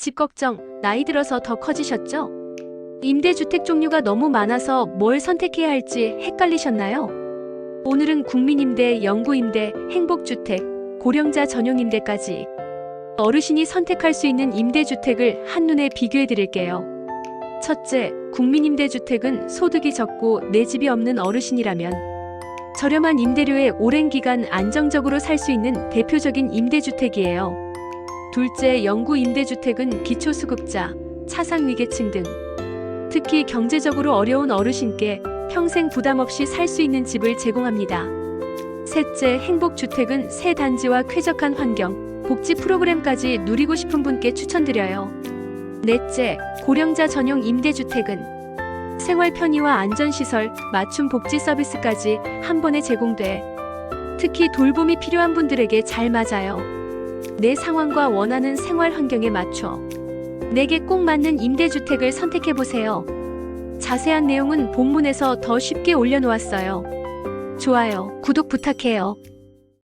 집 걱정, 나이 들어서 더 커지셨죠? 임대주택 종류가 너무 많아서 뭘 선택해야 할지 헷갈리셨나요? 오늘은 국민임대, 영구임대, 행복주택, 고령자 전용임대까지 어르신이 선택할 수 있는 임대주택을 한눈에 비교해 드릴게요. 첫째, 국민임대주택은 소득이 적고 내 집이 없는 어르신이라면 저렴한 임대료에 오랜 기간 안정적으로 살 수 있는 대표적인 임대주택이에요. 둘째, 영구 임대주택은 기초수급자, 차상위계층 등 특히 경제적으로 어려운 어르신께 평생 부담 없이 살 수 있는 집을 제공합니다. 셋째, 행복주택은 새 단지와 쾌적한 환경, 복지 프로그램까지 누리고 싶은 분께 추천드려요. 넷째, 고령자 전용 임대주택은 생활 편의와 안전시설, 맞춤 복지 서비스까지 한 번에 제공돼 특히 돌봄이 필요한 분들에게 잘 맞아요. 내 상황과 원하는 생활 환경에 맞춰 내게 꼭 맞는 임대주택을 선택해 보세요. 자세한 내용은 본문에서 더 쉽게 올려놓았어요. 좋아요, 구독 부탁해요.